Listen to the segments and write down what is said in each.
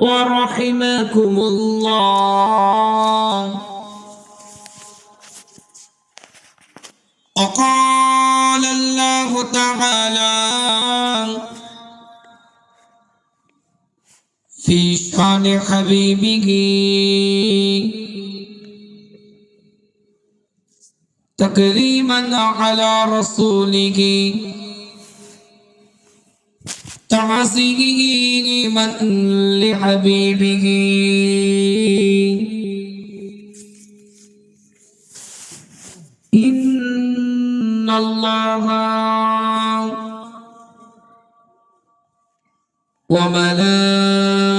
ورحمكم الله. وقال الله تعالى في شان حبيبه تكريما على رسوله. تعظيما لحبيبه. إن الله وملائكته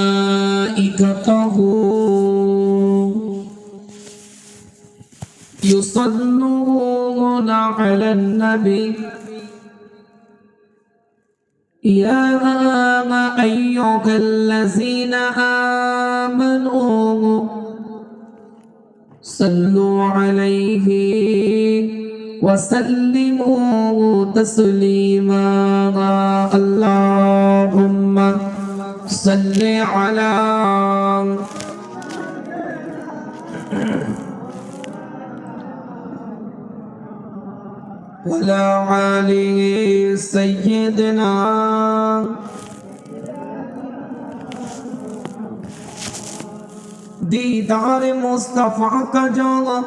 يصلون على النبي. يا أيها الذين آمنوا صلوا عليه وسلموا تسليما. اللهم صل على ولا علي سيدنا دیدار مصطفیٰ کا جو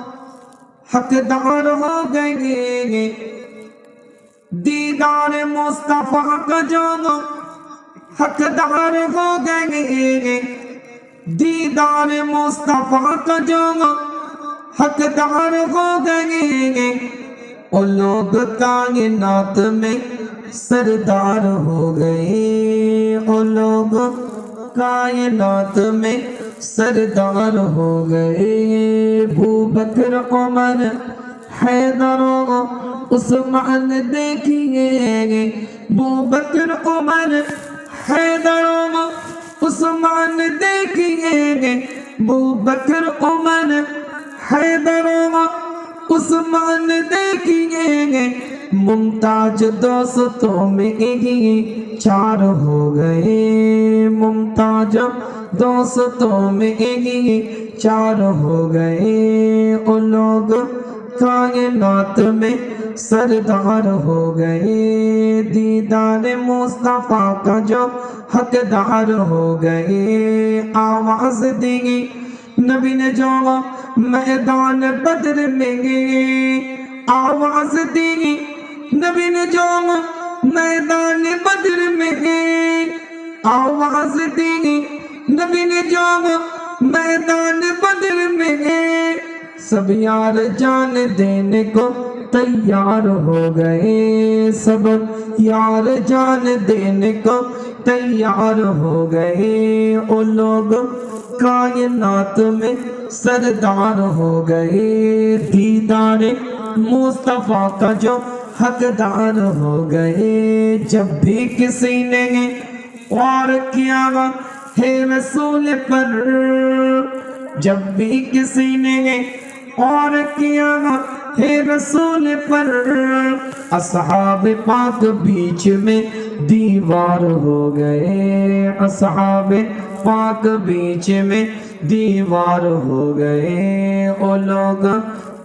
حقدار ہو گئے۔ دیدار مصطفیٰ کا جو حقدار ہو گئے۔ دیدار مصطفیٰ کا جو حقدار ہو گئے۔ وہ لوگ کائنات میں سردار ہو گئے۔ وہ لوگ کائنات میں سردار ہو گئے۔ بو بکر، عمر، حیدر عثمان دیکھیے۔ بو بکر، عمر، حیدر عثمان دیکھیے۔ بو بکر، عمر، حیدر عثمان دیکھیے۔ ممتاز دوستوں میں ہی چار ہو گئے۔ ممتاز دوستوں میں ہی چار ہو گئے۔ وہ لوگ کائنات میں سردار ہو گئے۔ دیدار مصطفیٰ کا جو حقدار ہو گئے۔ آواز دی۔ نبی نے جو میدان بدر میں آواز دی۔ نبی نے جو میدان بدر میں آواز دی۔ نبی نے جو میدان بدر میں سب یار جان دینے کو تیار ہو گئے۔ سب یار جان دینے کو تیار ہو گئے۔ وہ لوگ کائنات میں سردار ہو گئے۔ دیدار مصطفیٰ کا جو حقدار ہو گئے۔ جب بھی کسی نے اور کیا ہے رسول پر، جب بھی کسی نے اور کیا ہے رسول پر، اصحاب پاک بیچ میں دیوار ہو گئے۔ اصحاب پاک بیچ میں دیوار ہو گئے۔ وہ لوگ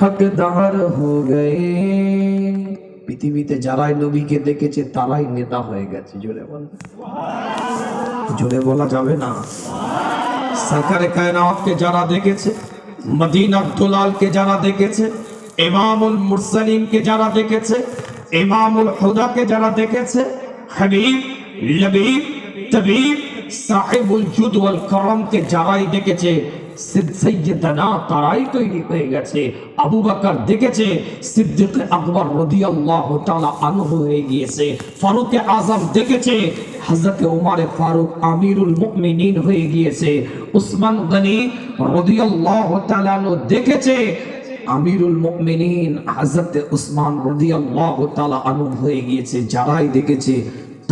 হকদার হো গে পৃথিবীতে যারাই নবীকে দেখেছে তারাই নেতা হয়ে গেছে, জোরে বল। জোরে বলা যাবে না। সাকারে কায়নাতকে যারা দেখেছে মদিনা আব্দুলালকে যারা দেখেছে, ইমামুল মুরসালিনকে যারা দেখেছে, ইমামুল হুদাকে যারা দেখেছে, হাবিব লবিব তবিব সাহেবুল জুদ ওয়াল করমকে যারাই দেখেছে সৈয়দনা তারাই তৈরি হয়ে গেছে। আবু বাকর দেখেছে, সিদ্দিক আকবর রাদিয়াল্লাহু তাআলা আনহু হয়ে গিয়েছে। ফারুক আজম দেখেছে, হযরত ওমর ফারুক আমিরুল মুমিনিন হয়ে গিয়েছে। উসমান গনি রাদিয়াল্লাহু তাআলা দেখেছে, আমিরুল মুমিনিন হযরত উসমান রাদিয়াল্লাহু তাআলা আনহু হয়ে গিয়েছে। যারাই দেখেছে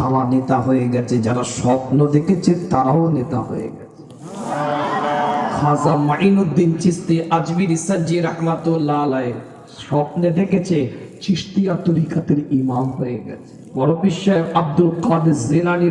তারা নেতা হয়ে গেছে, যারা স্বপ্ন দেখেছে তারাও নেতা হয়ে গেছে। খাজা মাইনুদ্দিন চিস্তি আজমির ইসাজি স্বপ্নে দেখেছে চিস্তিয়া তরিকাতের ইমাম হয়ে গেছে। বড় বিশ্বের আব্দুল কাদের জেলানি